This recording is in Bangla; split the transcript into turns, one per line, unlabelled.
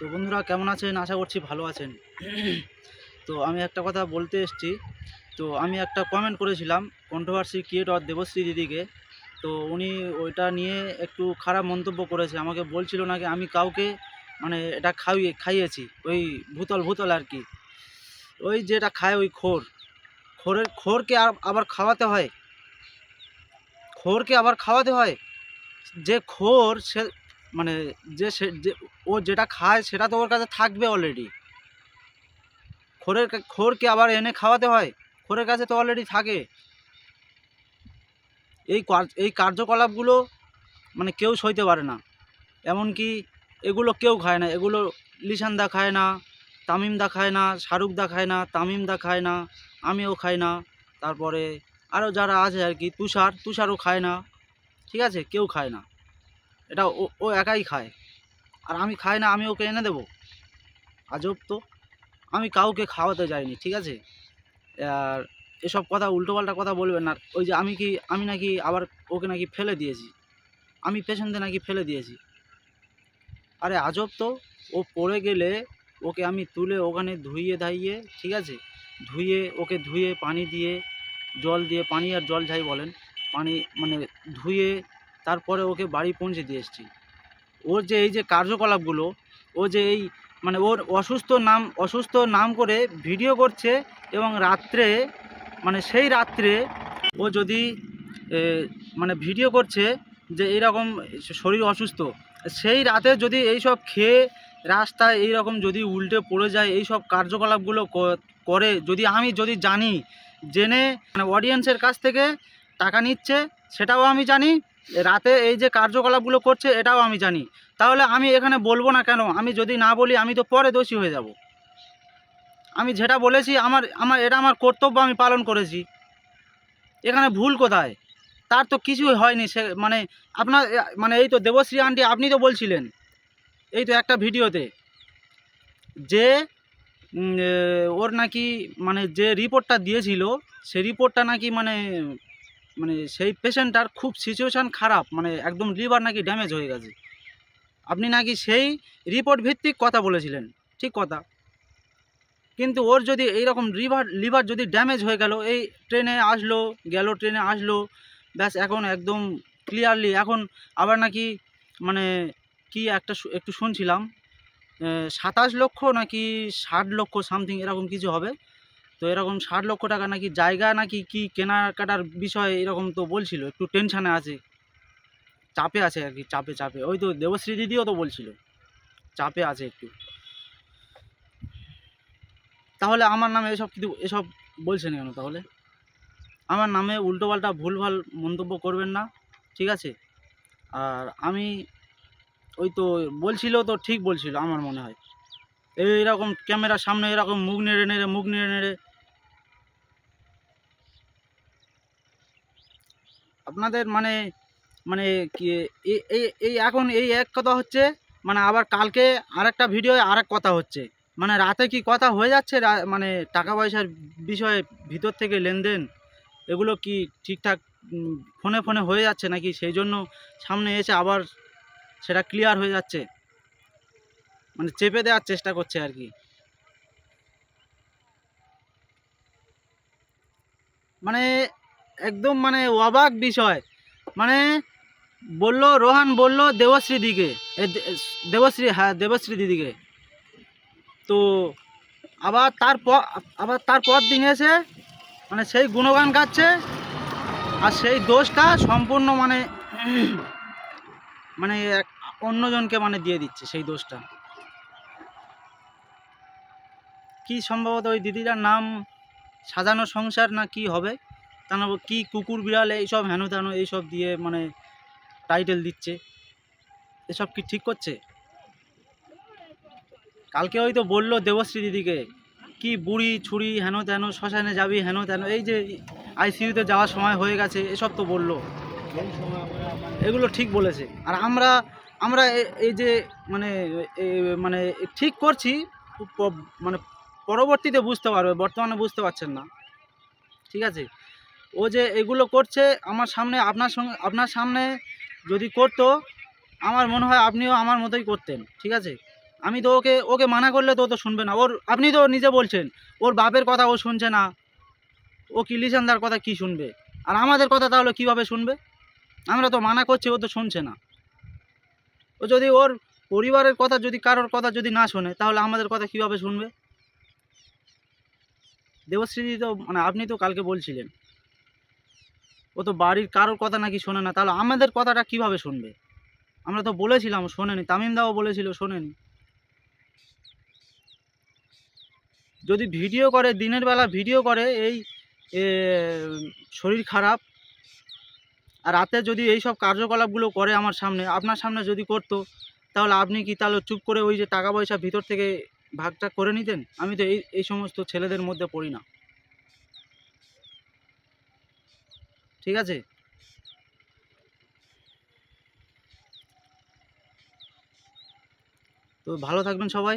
তো বন্ধুরা, কেমন আছেন? আশা করছি ভালো আছেন। তো আমি একটা কথা বলতে এসছি। তো আমি একটা কমেন্ট করেছিলাম কন্ট্রোভার্সি ক্রিয়েটর দেবশ্রী দিদিকে। তো উনি ওইটা নিয়ে একটু খারাপ মন্তব্য করেছে। আমাকে বলছিল নাকি আমি কাউকে মানে এটা খাইয়ে, খাইয়েছি। ওই ভূতল ভূতল আর কি। ওই যেটা খায় ওই খোর। খোরের, খোরকে আর আবার খাওয়াতে হয়। খোরকে আবার খাওয়াতে হয়। যে খোর সে মানে যে সে, যে, ও যেটা খায় সেটা তো ওর কাছে থাকবে অলরেডি খোরের খোরকে আবার এনে খাওয়াতে হয়? খোরের কাছে তো অলরেডি থাকে। এই এই কার্যকলাপগুলো মানে কেউ সইতে পারে না। এমনকি এগুলো কেউ খায় না। এগুলো লিসানদা খায় না তামিমদা খায় না শাহরুখদা খায় না তামিমদা খায় না, আমিও খাই না। তারপরে আরও যারা আছে আর কি, তুষার, তুষারও খায় না। ঠিক আছে? কেউ খায় না। এটা ও ও একাই খায়। আর আমি খাই না, আমি ওকে এনে দেবো। আজব তো। আমি কাউকে খাওয়াতে যাইনি, ঠিক আছে? আর এসব কথা, উল্টোপাল্টা কথা বলবেন না। ওই যে আমি কি, আমি নাকি আবার ওকে নাকি ফেলে দিয়েছি। আমি পেছন দিয়ে নাকি ফেলে দিয়েছি। আরে আজব তো। ও পড়ে গেলে ওকে আমি তুলে ওখানে ধুইয়ে ধাইয়ে, ঠিক আছে? ধুয়ে ওকে ধুয়ে পানি দিয়ে, জল দিয়ে, পানি আর জল যাই বলেন, পানি মানে ধুয়ে তারপরে ওকে বাড়ি পৌঁছে দিয়ে এসেছি। ওর যে এই যে কার্যকলাপগুলো, ও যে এই মানে ওর অসুস্থ নাম অসুস্থ নাম করে ভিডিও করছে এবং রাত্রে মানে সেই রাত্রে ও যদি মানে ভিডিও করছে যে এইরকম শরীর অসুস্থ, সেই রাতে যদি এইসব খেয়ে রাস্তায় এইরকম যদি উল্টে পড়ে যায় এই সব কার্যকলাপগুলো করে, যদি আমি যদি জানি, জেনে মানে অডিয়েন্সের কাছ থেকে টাকা নিচ্ছে, সেটাও আমি জানি রাতে এই যে কার্যকলাপগুলো করছে, এটাও আমি জানি। তাহলে আমি এখানে বলব না কেন? আমি যদি না বলি, আমি তো পরে দোষী হয়ে যাব। আমি যেটা বলেছি, আমার আমার, এটা আমার কর্তব্য, আমি পালন করেছি। এখানে ভুল কোথায়? তার তো কিছুই হয়নি, সে মানে আপনার মানে এই তো দেবশ্রী আন্টি, আপনি তো বলছিলেন, এই তো একটা ভিডিওতে, যে ওর নাকি মানে যে রিপোর্টটা দিয়েছিল, সে রিপোর্টটা নাকি মানে মানে সেই পেশেন্টটার খুব সিচুয়েশান খারাপ মানে একদম লিভার নাকি ড্যামেজ হয়ে গেছে। আপনি নাকি সেই রিপোর্ট ভিত্তিক কথা বলেছিলেন, ঠিক কথা। কিন্তু ওর যদি এইরকম লিভার লিভার যদি ড্যামেজ হয়ে গেল, এই ট্রেনে আসলো, গেল ট্রেনে আসলো, ব্যাস এখন একদম ক্লিয়ারলি এখন আবার নাকি মানে কি একটা একটু শুনছিলাম সাতাশ লক্ষ নাকি ষাট লক্ষ সামথিং এরকম কিছু হবে। তো এরকম ষাট লক্ষ টাকা নাকি জায়গা নাকি কি কেনাকাটার বিষয় এরকম তো বলছিল, একটু টেনশানে আছে। চাপে আছে আর কি, চাপে চাপে। ওই তো দেবশ্রী দিদিও তো বলছিল, চাপে আছে একটু। তাহলে আমার নামে এসব কিছু, এসব বলছেন কেন তাহলে? আমার নামে উল্টোপাল্টা ভুলভাল মন্তব্য করবেন না, ঠিক আছে? আর আমি ওই তো বলছিল তো ঠিক বলছিল, আমার মনে হয়। এইরকম ক্যামেরার সামনে এরকম মুখ নেড়ে নেড়ে, মুখ নেড়ে নেড়ে আপনাদের মানে মানে কি এই এই এখন এই এক কথা হচ্ছে মানে আবার কালকে আরেকটা ভিডিও আরেক কথা হচ্ছে। মানে রাতে কি কথা হয়ে যাচ্ছে? মানে টাকা পয়সার বিষয়ে ভিতর থেকে লেনদেন এগুলো কি ঠিকঠাক ফোনে ফোনে হয়ে যাচ্ছে নাকি সেই জন্য সামনে এসে আবার সেটা ক্লিয়ার হয়ে যাচ্ছে? মানে চেপে দেওয়ার চেষ্টা করছে আর কি। মানে একদম মানে অবাক বিষয়। মানে বলল, রোহান বলল দেবশ্রী দিকে। দেবশ্রী হ্যাঁ দেবশ্রী দিদিকে। তো আবার তারপর আবার তারপর দিন এসে মানে সেই গুণগান গাচ্ছে আর সেই দোষটা সম্পূর্ণ মানে মানে অন্যজনকে মানে দিয়ে দিচ্ছে সেই দোষটা। কি সম্ভবত ওই দিদিটার নাম সাজানো সংসার না কি হবে? তা না কি কুকুর বিড়াল, এইসব হেন তেন, এইসব দিয়ে মানে টাইটেল দিচ্ছে। এসব কি ঠিক করছে? কালকে হয়তো বলল দেবশ্রী দিদিকে, কি বুড়ি ছুরি হেন তেন, শ্মশানে যাবি হেন তেন, এই যে আইসিইউতে যাওয়ার সময় হয়ে গেছে, এসব তো বলল। এগুলো ঠিক বলেছে। আর আমরা আমরা এই যে মানে মানে ঠিক করছি মানে পরবর্তীতে বুঝতে পারবে, বর্তমানে বুঝতে পারছেন না। ঠিক আছে? ও যে এগুলো করছে আমার সামনে, আপনার সঙ্গে, আপনার সামনে যদি করতো, আমার মনে হয় আপনিও আমার মতোই করতেন, ঠিক আছে? আমি তো ওকে ওকে মানা করলে তো ও তো শুনবে না। ওর, আপনি তো নিজে বলছেন, ওর বাপের কথা ও শুনছে না। ও কি লিসানদার কথা কি শুনবে? আর আমাদের কথা তাহলে কীভাবে শুনবে? আমরা তো মানা করছি, ও তো শুনছে না। ও যদি ওর পরিবারের কথা যদি, কারোর কথা যদি না শোনে, তাহলে আমাদের কথা কীভাবে শুনবে? দেবশ্রী তো মানে আপনি তো কালকে বলছিলেন। ও তো বাড়ির কারোর কথা নাকি শোনে না। তাহলে আমাদের কথাটা কীভাবে শুনবে? আমরা তো বলেছিলাম, শোনেনি। তামিম দাও বলেছিল, শোনেনি। যদি ভিডিও করে, দিনের বেলা ভিডিও করে, এই শরীর খারাপ, আর রাতে যদি এই সব কার্যকলাপগুলো করে আমার সামনে, আপনার সামনে যদি করতো, তাহলে আপনি কি তাহলে চুপ করে ওই যে টাকা পয়সা ভিতর থেকে ভাগটা করে নিতেন? আমি তো এই এই সমস্ত ছেলেদের মধ্যে পড়ি না। ঠিক আছে? তো ভালো থাকবেন সবাই।